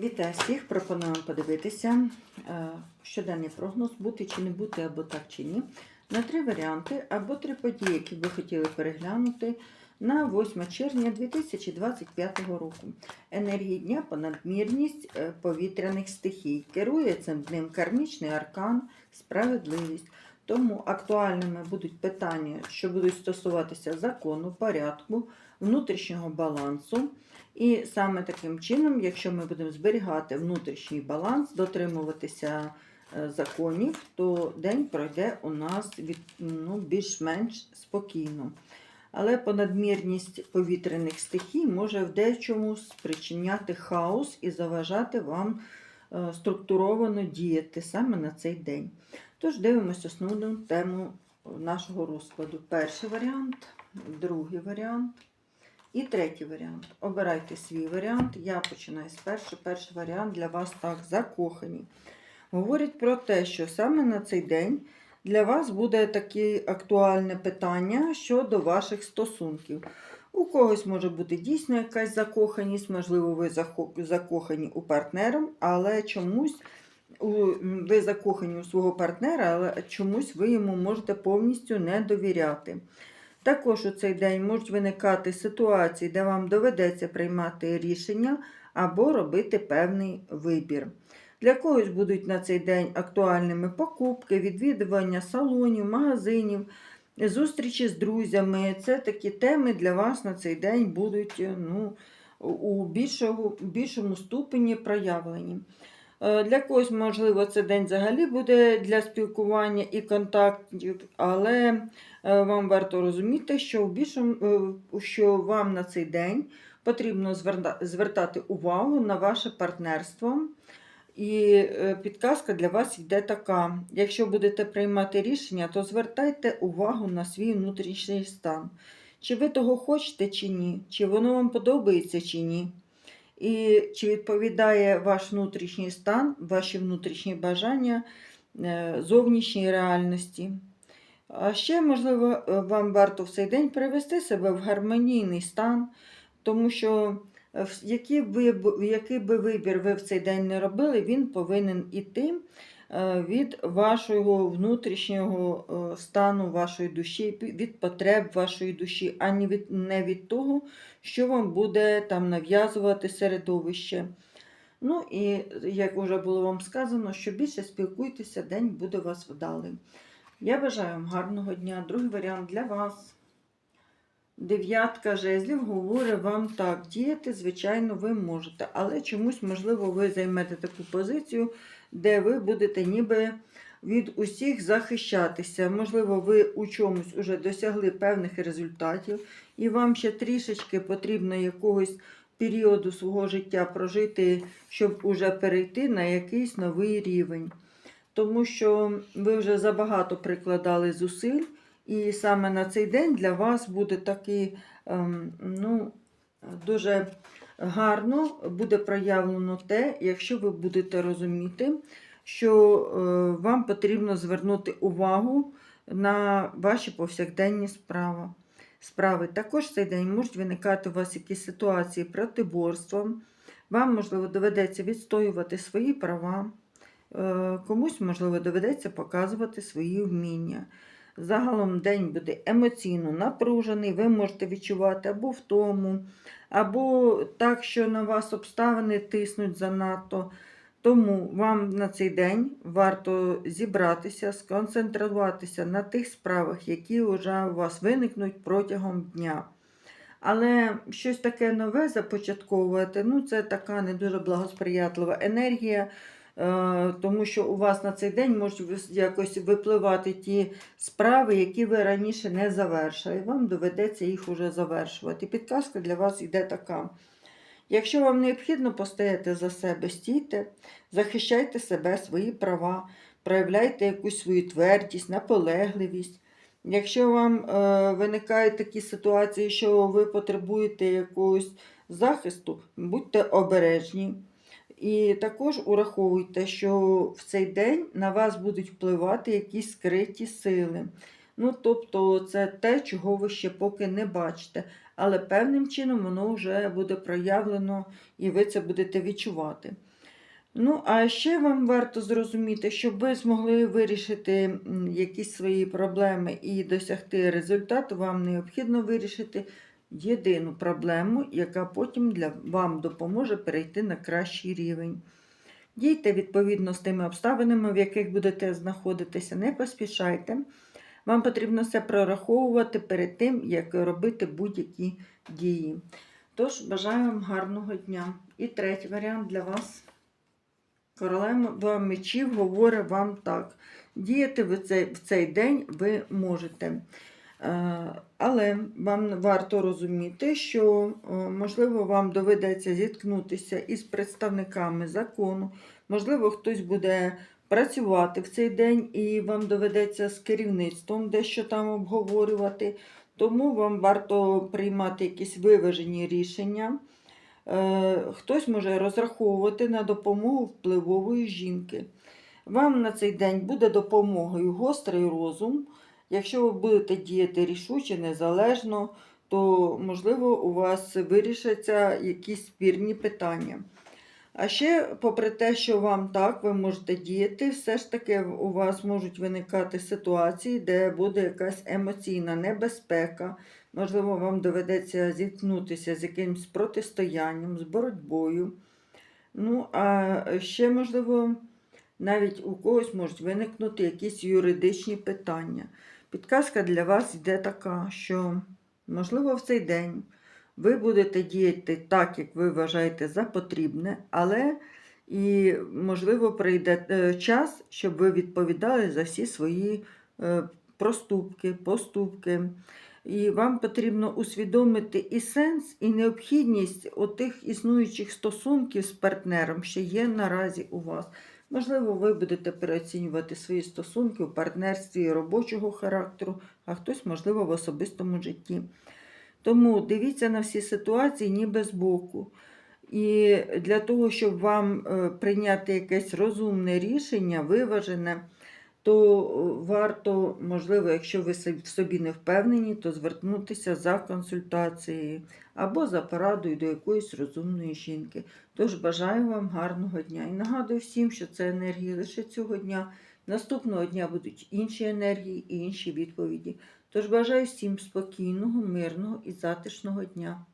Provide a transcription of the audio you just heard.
Вітаю всіх! Пропонуємо подивитися е, щоденний прогноз, бути чи не бути, або так чи ні, на три варіанти, або три події, які ви хотіли переглянути на 8 червня 2025 року. Енергії дня понадмірність е, повітряних стихій. Керує цим днем кармічний аркан, справедливість. Тому актуальними будуть питання, що будуть стосуватися закону, порядку, внутрішнього балансу. І саме таким чином, якщо ми будемо зберігати внутрішній баланс, дотримуватися е, законів, то день пройде у нас від, ну, більш-менш спокійно. Але понадмірність повітряних стихій може в дечому спричиняти хаос і заважати вам е, структуровано діяти саме на цей день. Тож дивимося основну тему нашого розкладу. Перший варіант, другий варіант. І третій варіант. Обирайте свій варіант. Я починаю з першого. Перший варіант для вас так закохані. Говорить про те, що саме на цей день для вас буде таке актуальне питання щодо ваших стосунків. У когось може бути дійсно якась закоханість, можливо, ви закохані у партнера, але чомусь ви закохані у свого партнера, але чомусь ви йому можете повністю не довіряти. Також у цей день можуть виникати ситуації, де вам доведеться приймати рішення або робити певний вибір. Для когось будуть на цей день актуальними покупки, відвідування салонів, магазинів, зустрічі з друзями. Це такі теми для вас на цей день будуть ну, у більшого, більшому ступені проявлені. Е, Для когось, можливо, цей день взагалі буде для спілкування і контактів, але е, вам варто розуміти, що, в більшому, е, що вам на цей день потрібно звертати увагу на ваше партнерство. І підказка для вас йде така: якщо будете приймати рішення, то звертайте увагу на свій внутрішній стан. Чи ви того хочете, чи ні, чи воно вам подобається, чи ні. І чи відповідає ваш внутрішній стан, ваші внутрішні бажання е, зовнішній реальності. А ще, можливо, е, вам варто в цей день привести себе в гармонійний стан, тому що е, який би, який би вибір ви в цей день не робили, він повинен іти від вашого внутрішнього е, стану вашої душі, від потреб вашої душі, а не від, не від того, що вам буде там нав'язувати середовище. Ну і як вже було вам сказано, що більше спілкуйтеся, день буде вас вдалий. Я бажаю вам гарного дня. Другий варіант для вас. Дев'ятка жезлів говорить вам так, діяти, звичайно, ви можете, але чомусь, можливо, ви займете таку позицію, де ви будете ніби від усіх захищатися. Можливо, ви у чомусь вже досягли певних результатів, і вам ще трішечки потрібно якогось періоду свого життя прожити, щоб уже перейти на якийсь новий рівень. Тому що ви вже забагато прикладали зусиль. І саме на цей день для вас буде такий, ем, ну, дуже гарно буде проявлено те, якщо ви будете розуміти, що е, вам потрібно звернути увагу на ваші повсякденні справи. справи. Також цей день можуть виникати у вас якісь ситуації протиборства. Вам, можливо, доведеться відстоювати свої права, е, комусь, можливо, доведеться показувати свої вміння. Загалом день буде емоційно напружений, ви можете відчувати або втому, або так, що на вас обставини тиснуть занадто. Тому вам на цей день варто зібратися, сконцентруватися на тих справах, які вже у вас виникнуть протягом дня. Але щось таке нове започатковувати, ну це така не дуже благосприятлива енергія. Е, тому що у вас на цей день можуть якось випливати ті справи, які ви раніше не завершили. Вам доведеться їх уже завершувати. Підказка для вас йде така. Якщо вам необхідно постояти за себе, стійте, захищайте себе, свої права, проявляйте якусь свою твердість, наполегливість. Якщо вам е, виникають такі ситуації, що ви потребуєте якогось захисту, будьте обережні. І також ураховуйте, що в цей день на вас будуть впливати якісь скриті сили. Ну, тобто, це те, чого ви ще поки не бачите. але певним чином воно вже буде проявлено і ви це будете відчувати. Ну, а ще вам варто зрозуміти, щоб ви змогли вирішити якісь свої проблеми і досягти результату, вам необхідно вирішити єдину проблему, яка потім для вам допоможе перейти на кращий рівень. Дійте відповідно з тими обставинами, в яких будете знаходитися, не поспішайте. Вам потрібно все прораховувати перед тим, як робити будь-які дії. Тож, бажаю вам гарного дня. І третій варіант для вас. Королева мечів говорить вам так. Діяти в цей, в цей день ви можете. Е, Але вам варто розуміти, що, е, можливо, вам доведеться зіткнутися із представниками закону, можливо, хтось буде працювати в цей день, і вам доведеться з керівництвом дещо там обговорювати. Тому вам варто приймати якісь виважені рішення. Е, Хтось може розраховувати на допомогу впливової жінки. Вам на цей день буде допомогою гострий розум. Якщо ви будете діяти рішуче, незалежно, то, можливо, у вас вирішаться якісь спірні питання. А ще, попри те, що вам так, ви можете діяти, все ж таки у вас можуть виникати ситуації, де буде якась емоційна небезпека. Можливо, вам доведеться зіткнутися з якимось протистоянням, з боротьбою. Ну, а ще, можливо, навіть у когось можуть виникнути якісь юридичні питання. Підказка для вас йде така, що, можливо, в цей день ви будете діяти так, як ви вважаєте за потрібне, але і, можливо, прийде е, час, щоб ви відповідали за всі свої е, проступки, поступки. І вам потрібно усвідомити і сенс, і необхідність отих існуючих стосунків з партнером, що є наразі у вас. Можливо, ви будете переоцінювати свої стосунки у партнерстві робочого характеру, а хтось, можливо, в особистому житті. Тому дивіться на всі ситуації ніби з боку. І для того, щоб вам е, прийняти якесь розумне рішення, виважене, то е, варто, можливо, якщо ви в собі не впевнені, то звернутися за консультацією або за порадою до якоїсь розумної жінки. Тож бажаю вам гарного дня і нагадую всім, що це енергії лише цього дня. Наступного дня будуть інші енергії і інші відповіді. Тож бажаю всім спокійного, мирного і затишного дня.